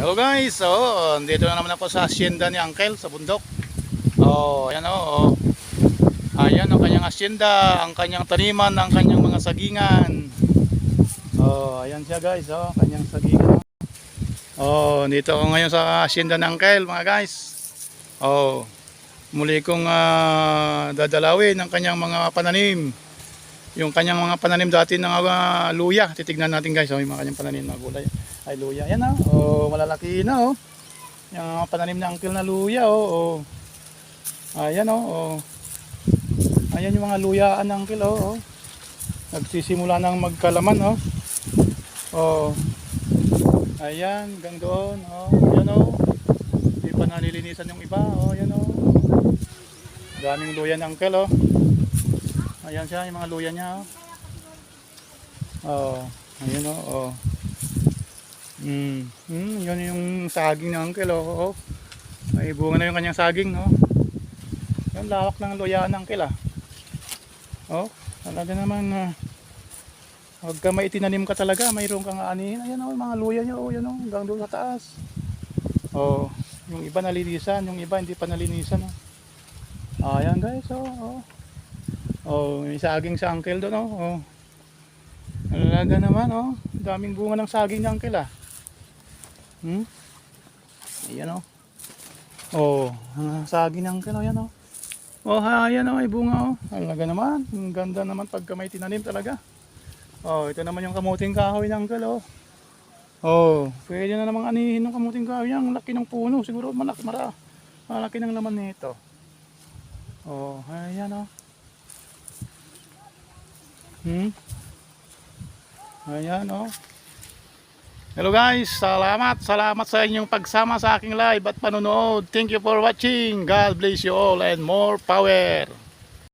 Hello guys, oh, dito na naman ako sa hacienda ni Uncle sa bundok. Oh, ayan oh. oh. Ayan ang kanyang hacienda, ang kanyang taniman, ang kanyang mga sagingan. Oh, ayan siya guys, oh, kanyang sagingan. Oh, dito ako ngayon sa hacienda ng Uncle, mga guys. Oh, muli kong ah, dadalawin ang kanyang mga pananim. Yung kanyang mga pananim dati ng ah, luya. Titignan natin guys, oh, yung mga kanyang pananim na gulay. Ay, luya. Yan ah. Oh, malalaki na oh. Yung pananim ng uncle na luya oh. oh. Ayan oh. oh. Ayan yung mga luyaan ng uncle oh. oh. Nagsisimula nang magkalaman oh. Oh. Ayan, hanggang doon oh. Ayan oh. Hindi pa nalilinisan yung iba oh. Ayan oh. Daming luya ng uncle oh. Ayan siya, yung mga luya niya oh. Oh, ayun oh. oh. Mm, mm, yun yung saging ng uncle oh. oh. May bunga na yung kanyang saging oh. Yung lawak ng luya ng uncle ah. Oh, talaga naman na Huwag ka may itinanim ka talaga, mayroon kang anihin. Ayan oh, mga luya niya oh, yan oh, hanggang doon sa taas. Oh, yung iba nalinisan, yung iba hindi pa nalinisan oh. Ayan guys, oh, oh. Oh, may saging sa uncle doon oh. oh. Talaga naman oh. Daming bunga ng saging ng uncle ah. Hmm? Ayan oh. Oh, ang saging ng oh, yan oh. Oh, ha, ayan oh, may bunga oh. Talaga naman. Ang ganda naman pagka may tinanim talaga. Oh, ito naman yung kamuting kahoy ng uncle oh. Oh, pwede na namang anihin ng kamuting kahoy. Ang laki ng puno. Siguro malaki, mara, malaki ng laman nito. Oh, ayan oh. Hmm? Ayan oh. Hello guys, salamat, salamat sa inyong pagsama sa aking live at panonood. Thank you for watching. God bless you all and more power.